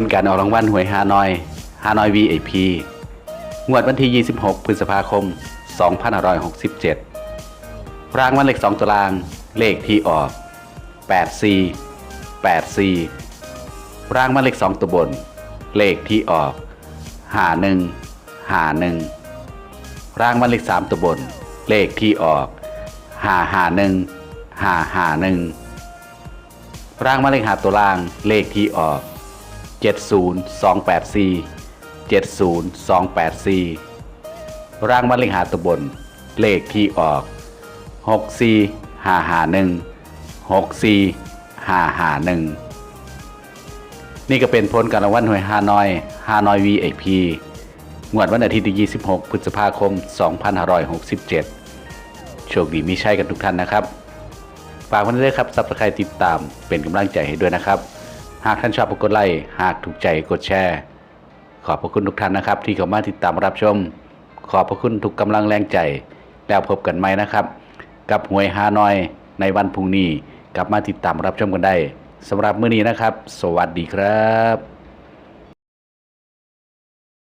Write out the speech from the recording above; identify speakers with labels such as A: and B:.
A: ลการออกรางวัลหวยฮานอยฮานอย VIP งวดวันที่ 26 พฤษภาคม 2567 รางวัลเลข2ตัวราง เลขที่ออก84 84รางวัลเลข2ตัวบน เลขที่ออก 51 51 รางวัลเลข3ตัวบน เลขที่ออก551 551 รางวัลเลขหาตัวล่าง เลขที่ออก 70284 70284 ร่างวัลเลขหาตัวบน เลขที่ออก 64551 64551 นี่ก็เป็นผลการรางวัลหวยฮานอยฮานอย VIP งวดวันอาทิตย์ที่ 26 พฤษภาคม 2567 โชคดีมีใช่กันทุกท่านนะครับ ฝากมันด้วยครับซับสไครต์ติดตามเป็นกำลังใจให้ด้วยนะครับ หากท่านชอบกดไลค์หากถูกใจกดแชร์ ขอบพระคุณทุกท่านนะครับ ที่เข้ามาติดตามรับชม ขอบพระคุณทุกกำลังแรงใจ แล้วพบกันใหม่นะครับ กับหวยฮานอยในวันพรุ่งนี้กลับมาติดตามรับชมกันได้สำหรับมื้อนี้นะครับ สวัสดีครับ